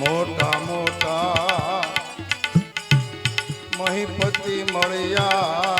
મોટા મોટા. મહીપતિ મળ્યા.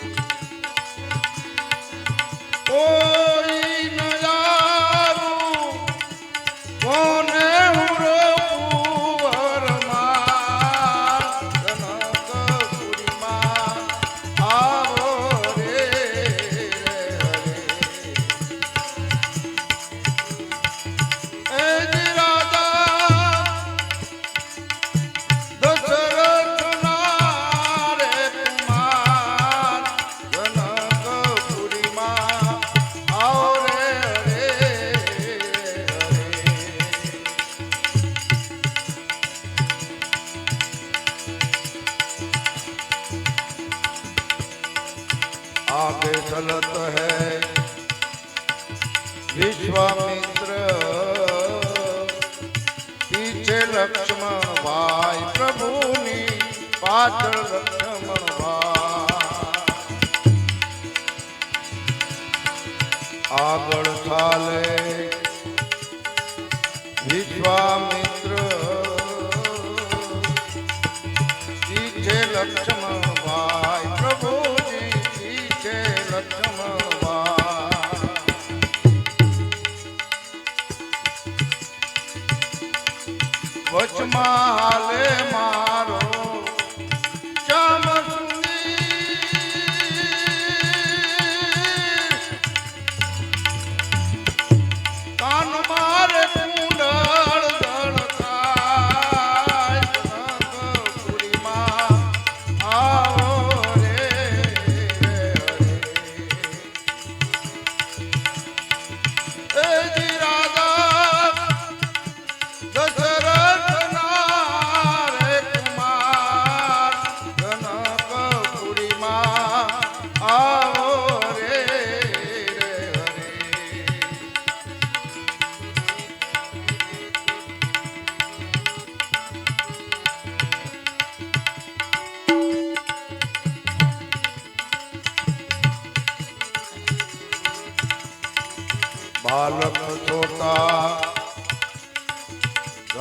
चलत है विश्वामित्र पीछे लक्ष्मण भाई प्रभु पाचल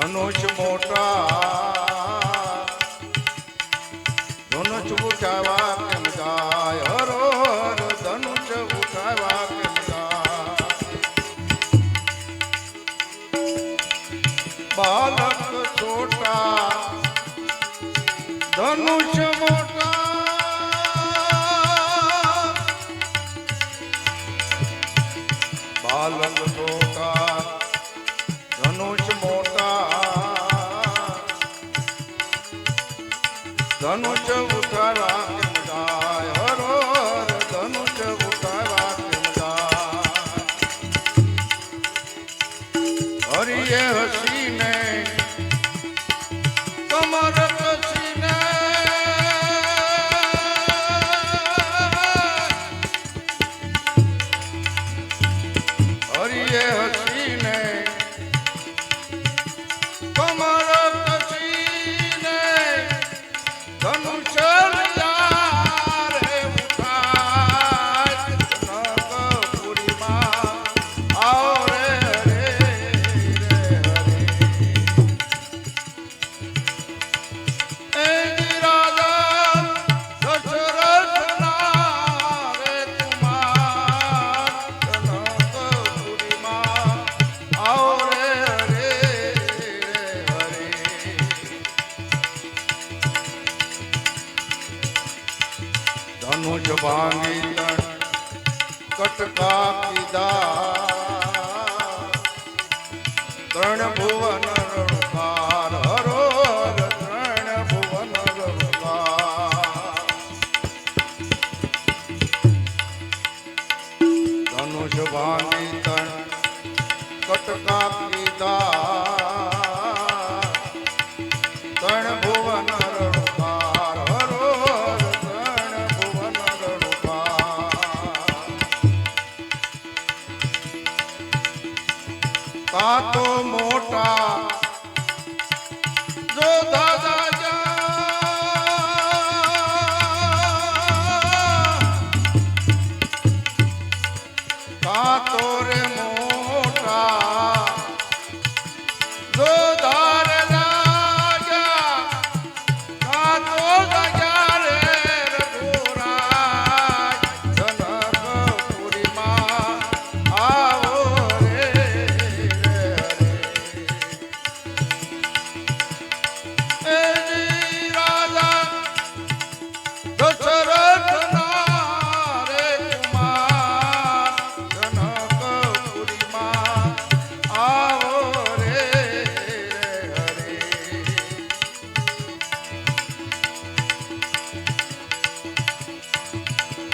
ધનુષ મોટા, ધનુષ ઉઠાવા કેમ ગાય હરો હર ધનુષ ઉઠાવા કેમ ગાય બાલક છોટા, ધનુષ મોટા. ધનુષ ઉઠાવા કેમ જાય હરો ધનુષ ઉઠાવા કેમ જાય હરિયે હસ પીધા ત્રણ ભુવન રણપાર હરો ત્રણ ભુવન રણપાર ધનુષ વાણી તણ કટકા પીધા. મોટા. જો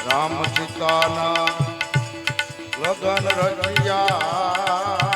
રામ સીતાના લગન રચિયા.